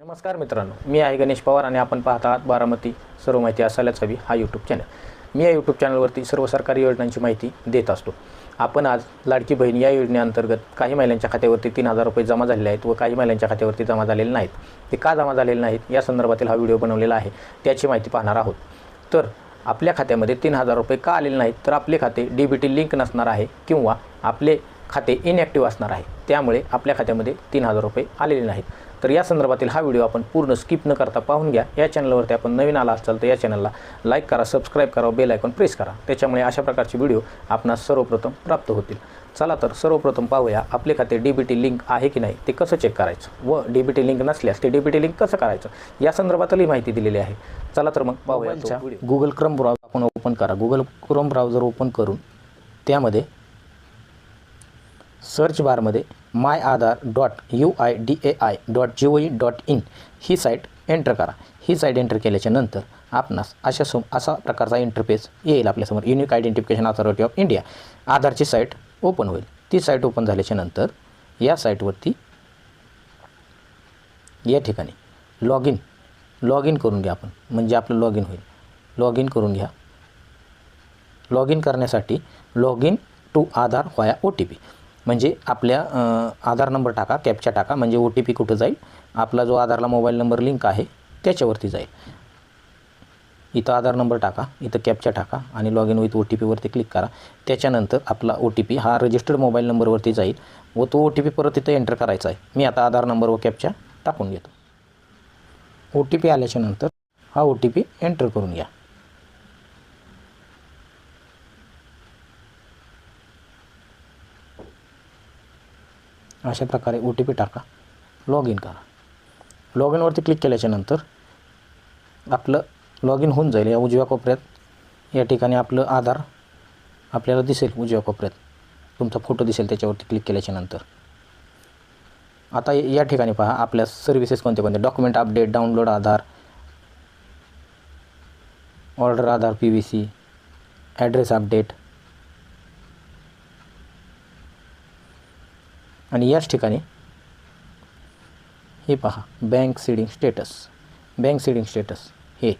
नमस्कार मित्रांनो मी आहे गणेश पवार आणि आपण पाहत आहात बारामती सर्व माहिती असायलाच हवी हा यूट्यूब चॅनल मी या यूट्यूब चॅनलवरती सर्व सरकारी योजनांची माहिती देत असतो. आपण आज लाडकी बहीण या योजनेअंतर्गत काही महिलांच्या खात्यावरती तीन हजार रुपये जमा झालेले आहेत व काही महिलांच्या खात्यावरती जमा झालेले नाहीत. ते का जमा झालेले नाहीत? या संदर्भातील हा व्हिडिओ बनवलेला आहे. त्याची माहिती पाहणार आहोत. तर आपल्या खात्यामध्ये तीन हजार रुपये का आलेले नाहीत? तर आपले खाते डी बी टी लिंक नसणार आहे किंवा आपले खाते इनॲक्टिव्ह असणार आहे. त्यामुळे आपल्या खात्यामध्ये तीन हजार रुपये आलेले नाहीत. तर या संदर्भातील हा व्हिडिओ आपण पूर्ण स्किप न करता पाहून घ्या. या चॅनलवरती आपण नवीन आला असाल तर या चॅनलला लाईक करा सबस्क्राईब करा बेल आयकॉन प्रेस करा. त्याच्यामुळे अशा प्रकारचे व्हिडिओ आपणास सर्वप्रथम प्राप्त होतील. चला तर सर्वप्रथम पाहूया आपले खाते डी बी टी लिंक आहे की नाही ते कसं चेक करायचं? व डी बी टी लिंक नसल्यास ते डी बी टी लिंक कसं करायचं? या संदर्भातही माहिती दिलेली आहे. चला तर मग पाहूया गुगल क्रोम ब्राउझर आपण ओपन करा. गुगल क्रोम ब्राउझर ओपन करून त्यामध्ये सर्च बारमध्ये my Aadhaar dot U I D A I dot G O E dot in he site enter करा. ही साईट एंटर केल्याच्यानंतर आपणास अशा सो असा प्रकारचा इंटरफेस येईल आपल्यासमोर. Unique identification authority of India आधारची साईट ओपन होईल. ती साईट ओपन झाल्याच्यानंतर या साईटवरती या ठिकाणी लॉग इन लॉग इन करून घ्या आपण. म्हणजे आपलं लॉग इन होईल. लॉग इन करून घ्या. लॉग इन करण्यासाठी log in to Aadhaar via O T P म्हणजे आपल्या आधार नंबर टाका कॅपचा टाका म्हणजे ओ टी पी कुठं जाईल? आपला जो आधारला मोबाईल नंबर लिंक आहे त्याच्यावरती जाईल. इथं आधार नंबर टाका इथं कॅपचा टाका आणि log in with O T पीवरती click करा. त्याच्यानंतर आपला ओ टी पी हा रजिस्टर्ड मोबाईल नंबरवरती जाईल व तो ओ टी पी परत इथं एंटर करायचा आहे. मी आता आधार नंबर व कॅपचा टाकून घेतो. ओ टी पी आल्याच्यानंतर हा ओ टी पी एंटर करून घ्या. अशा प्रकारे ओ टी पी टाका. लॉग इन करा लॉग इनवरती क्लिक केल्याच्यानंतर आपलं लॉग इन होऊन जाईल या उजव्या कोपऱ्यात. या ठिकाणी आपलं आधार आपल्याला दिसेल उजव्या कोपऱ्यात. तुमचा फोटो दिसेल त्याच्यावरती क्लिक केल्याच्यानंतर आता या ठिकाणी पहा आपल्या सर्व्हिसेस कोणते कोणते? Document update download Aadhaar order Aadhaar P V C address update आणि याच ठिकाणी हे पहा bank seeding status bank seeding status हे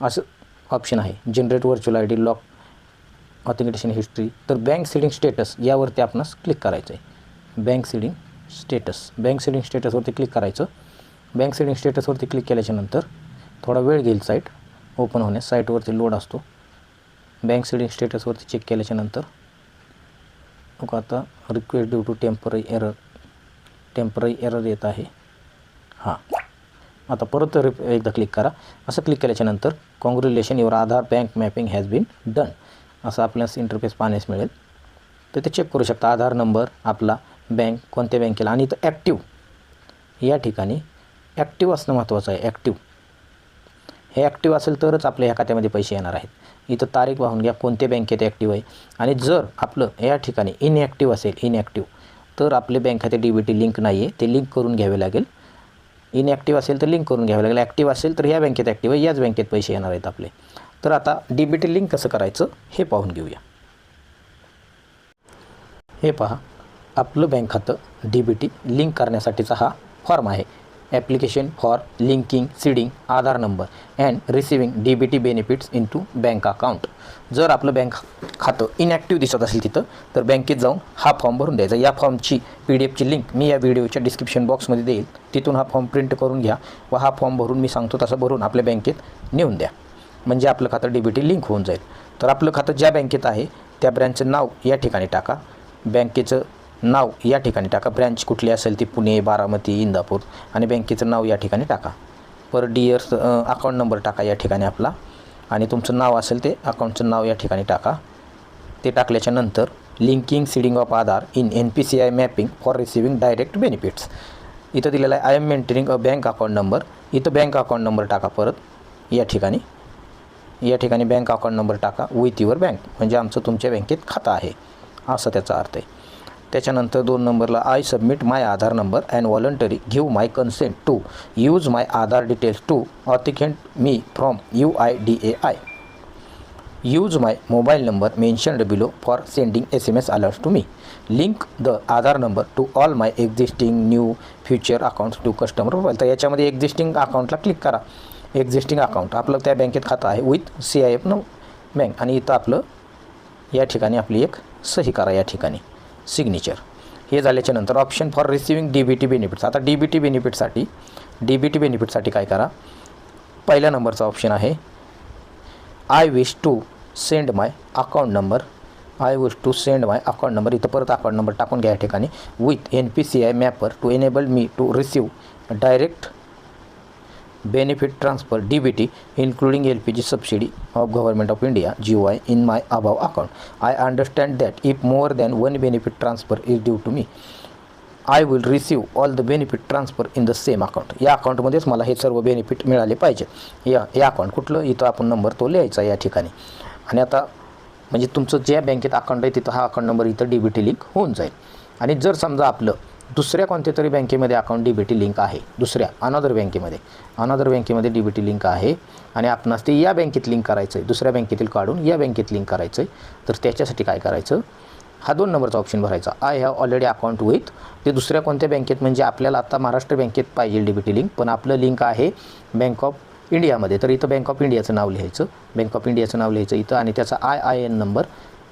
असं ऑप्शन आहे. Generate virtual I D lock authentication history तर बँक सीडिंग स्टेटस यावरती आपणास क्लिक करायचं आहे bank seeding status bank seeding स्टेटसवरती click करायचं. बँक सीडिंग स्टेटसवरती क्लिक केल्याच्यानंतर थोडा वेळ घेईल साईट ओपन होण्यास साईटवरती लोड असतो. बँक सीडिंग स्टेटसवरती चेक केल्याच्यानंतर मग आता request due to temporary error temporary error येत आहे. हां. आता परत रिप एकदा क्लिक करा. असं क्लिक केल्याच्यानंतर congratulation your Aadhaar bank mapping has been done असं आपल्यास इंटरफेस पाहण्यास मिळेल. तर ते चेक करू शकता. आधार नंबर आपला बँक कोणत्या बँकेला आणि इथं ॲक्टिव या ठिकाणी ॲक्टिव्ह असणं महत्त्वाचं आहे. ॲक्टिव्ह हे ॲक्टिव्ह असेल तरच आपल्या ह्या खात्यामध्ये पैसे येणार आहेत. इथं तारीख पाहून घ्या कोणत्या बँकेत ॲक्टिव्ह आहे. आणि जर आपलं या ठिकाणी इनॲक्टिव्ह असेल इनॲक्टिव्ह तर आपले बँक खाते डी बी टी लिंक नाही आहे ते लिंक करून घ्यावे लागेल. इनॲक्टिव्ह असेल तर लिंक करून घ्यावे लागेल. ॲक्टिव्ह असेल तर ह्या बँकेत ॲक्टिव्ह आहे याच बँकेत पैसे येणार आहेत आपले. तर आता डी बी टी लिंक कसं करायचं हे पाहून घेऊया. हे पहा आपलं बँक खातं डी बी टी लिंक करण्यासाठीचा हा फॉर्म आहे. Application for linking seeding Aadhaar number and receiving D B T benefits into bank account जर आपलं बँक खातं इनॅक्टिव्ह दिसत असेल तिथं तर बँकेत जाऊन हा फॉर्म भरून द्यायचा. या फॉर्मची पी डी एफची लिंक मी या व्हिडिओच्या डिस्क्रिप्शन बॉक्समध्ये देईल. तिथून हा फॉर्म प्रिंट करून घ्या व हा फॉर्म भरून मी सांगतो तसं भरून आपल्या बँकेत नेऊन द्या. म्हणजे आपलं खातं डी बी टी लिंक होऊन जाईल. तर आपलं खातं ज्या बँकेत आहे त्या ब्रँचचं नाव या ठिकाणी टाका. बँकेचं नाव या ठिकाणी टाका. ब्रँच कुठली असेल ती पुणे बारामती इंदापूर आणि बँकेचं नाव या ठिकाणी टाका. पर डिअर्स अकाउंट नंबर टाका या ठिकाणी आपला आणि तुमचं नाव असेल ते अकाउंटचं नाव या ठिकाणी टाका. ते टाकल्याच्या नंतर linking seeding of Aadhaar in N P C I mapping for receiving direct benefits इथं दिलेलं आहे I am maintaining a bank account number इथं बँक अकाउंट नंबर टाका परत. या ठिकाणी या ठिकाणी बँक अकाउंट नंबर टाका विथ युअर बँक म्हणजे आमचं तुमच्या बँकेत खातं आहे. असं त्याचा अर्थ आहे. त्याच्यानंतर दोन नंबरला I submit my Aadhaar number and voluntary give my consent to use my Aadhaar details to ऑथिकेंट me from U I D A I use my mobile number mentioned below for sending S M S alerts to me link the Aadhaar number to all my existing new future accounts to customer profile तर याच्यामध्ये existing अकाउंटला click करा. Existing account आपलं त्या बँकेत खातं आहे with C I F न बँक आणि इथं आपलं या ठिकाणी आपली एक सही करा या ठिकाणी. सिग्नेचर हे झाल्याच्यानंतर option for receiving D B T benefits आता डी बी टी बेनिफिटसाठी डी बी टी बेनिफिटसाठी काय करा? पहिल्या नंबरचा ऑप्शन आहे I wish to send my account number I wish to send my account number इथं परत अकाउंट नंबर टाकून घ्या या ठिकाणी. With N P C I mapper to enable me to receive direct benefit transfer D B T including L P G subsidy of government of India G Y in my above account I understand that if more than one benefit transfer is due to me I will receive all the benefit transfer in the same account या अकाउंटमध्येच मला हे सर्व benefit मिळाले पाहिजे. या या account कुठलं? इथं आपण नंबर तो लिहायचा या ठिकाणी. आणि आता म्हणजे तुमचं ज्या बँकेत अकाउंट आहे तिथं हा अकाउंट नंबर इथं डी बी टी लिंक होऊन जाईल. आणि जर समजा आपलं दुसऱ्या कोणत्या तरी बँकेमध्ये account D B T link आहे. दुसऱ्या अनदर बँकेमध्ये. अनदर बँकेमध्ये डी बी टी लिंक आहे. आणि आपणास ते या बँकेत लिंक करायचं आहे दुसऱ्या बँकेतील काढून या बँकेत लिंक करायचं आहे तर त्याच्यासाठी काय करायचं? हा दोन नंबरचा ऑप्शन भरायचा. I have already account with ते दुसऱ्या कोणत्या बँकेत म्हणजे आपल्याला आता महाराष्ट्र बँकेत पाहिजे डी बी टी लिंक पण आपलं लिंक आहे बँक ऑफ इंडियामध्ये तर इथं बँक ऑफ इंडियाचं नाव लिहायचं. बँक ऑफ इंडियाचं नाव लिहायचं इथं. आणि त्याचा आय आय एन नंबर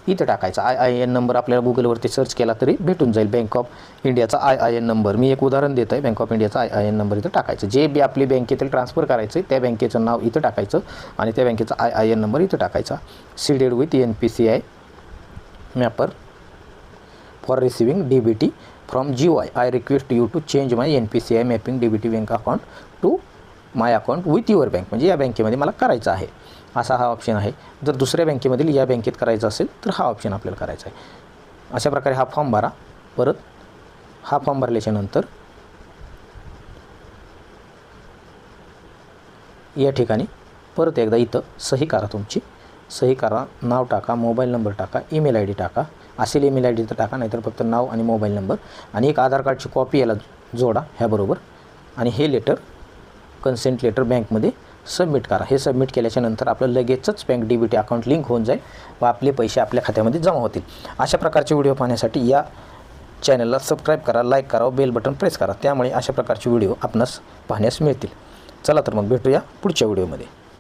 इथं टाकायचा. आय आय एन नंबर आपल्याला गुगलवरती सर्च केला तरी भेटून जाईल बँक ऑफ इंडियाचा आय आय एन नंबर मी एक उदाहरण देत आहे बँक ऑफ इंडियाचा आय आय एन नंबर इथं टाकायचं. जे बी आपली बँकेतील ट्रान्सफर करायचं आहे त्या बँकेचं नाव इथं टाकायचं आणि त्या बँकेचा आय आय एन नंबर इथं टाकायचा. Seeded with N P C I mapper for receiving D B T from G Y I request you to change my N P C I mapping D B T bank account to my account with your bank म्हणजे या बँकेमध्ये मला करायचं आहे. असा हा option आहे. जर दुसऱ्या बँकेमधील या बँकेत करायचं असेल तर हा ऑप्शन आपल्याला करायचा आहे. अशा प्रकारे हा फॉर्म भरा. परत हा फॉर्म भरल्याच्यानंतर या ठिकाणी परत एकदा इथं सही करा तुमची. सही करा नाव टाका मोबाईल नंबर टाका ईमेल आय डी टाका. असेल ईमेल आय डी तर टाका नाहीतर फक्त नाव आणि मोबाईल नंबर आणि एक आधार कार्डची कॉपी याला जोडा ह्याबरोबर. आणि हे लेटर कन्सेंट लेटर बँकमध्ये सबमिट करा. हे सबमिट केल्याच्यानंतर आपलं लगेचच bank D B T account link होऊन जाईल व आपले पैसे आपल्या खात्यामध्ये जमा होतील. अशा प्रकारचे व्हिडिओ पाहण्यासाठी या चॅनलला सबस्क्राईब करा लाईक करा बेल बटन प्रेस करा. त्यामुळे अशा प्रकारचे व्हिडिओ आपणास पाहण्यास मिळतील. चला तर मग भेटूया पुढच्या व्हिडिओमध्ये